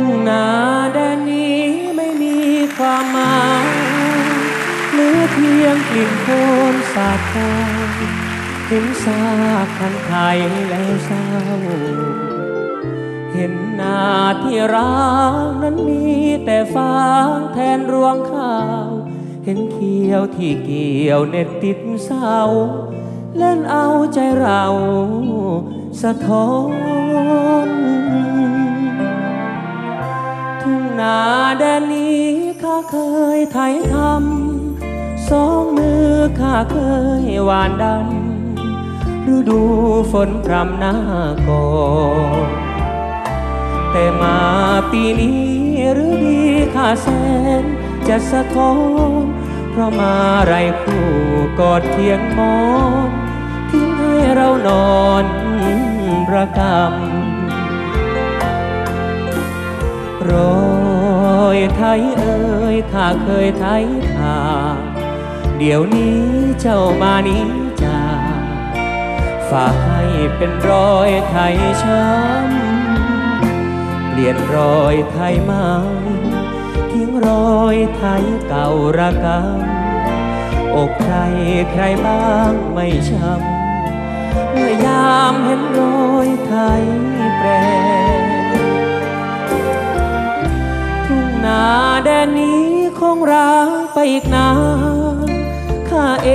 งนาแดนนี้ไม่มีความหมายหรือเพียงกลิ่นโคนสาดโคนเห็นซากคันไทยแล้วเศร้า เห็นนาที่ร้างนั้นมีแต่ฟางแทนรวงข้าว เห็นเขียวที่เกี่ยวเน็ตติดเศร้าเล่นเอาใจเราสะท้อน นาแดนนี้ข้าเคยไถทำสองมือข้าเคยหวานดำฤดูฝนพรำหน้าก่อนแต่มาปีนี้หรือดีข้าแสนจะสะท้อนเพราะมาไรคู่กอดเทียงมอนทิ้งให้เรานอนประกำรอ ไทยเอ่ยข้าเคยไทยทาเดี๋ยวนี้เจ้ามานี้จาฝากให้เป็นรอยไทยช้ำเปลี่ยนรอยไทยใหมาทิ้งรอยไทยเก่าระกำอกใครใครบ้างไม่ช้ำเมื่อยามเห็นรอยไทยแปร แดนนี้คงร้างไปอีกนานข้าเอ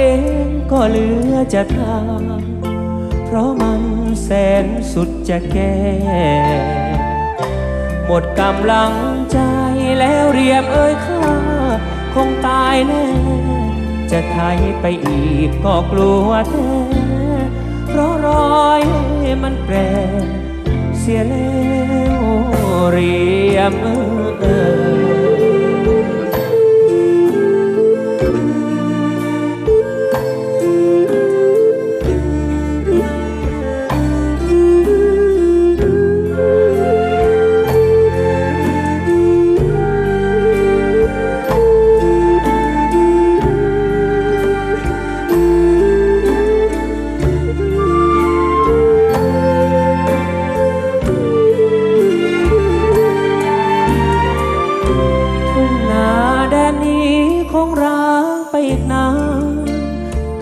งก็เหลือจะทำเพราะมันแสนสุดจะแก้หมดกำลังใจแล้วเรียมเอ้ยข้าคงตายแน่ จะไทยไปอีกก็กลัวแท้เพราะรอยมันแปรเสียแล้วเรียมเอ่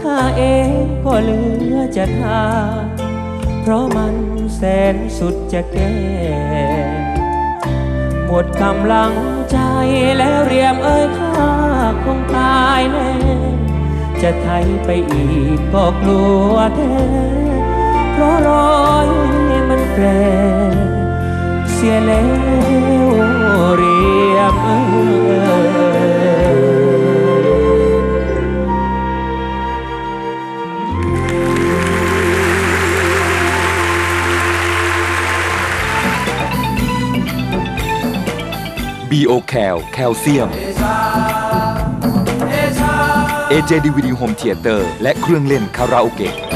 ข้าเองก็เหลือจะทา เพราะมันแสนสุดจะแก้หมดกำลังใจแล้วเรียมเอ้ยข้าคงตายแน่จะไทยไปอีกก็กลัวแท้เพราะรอยมันแปรเสียแล้วเรียมเอ่ย b ีโอแคลแคลเซียม AJ DVD Home Theater และเครื่องเล่นคาราโอเกะ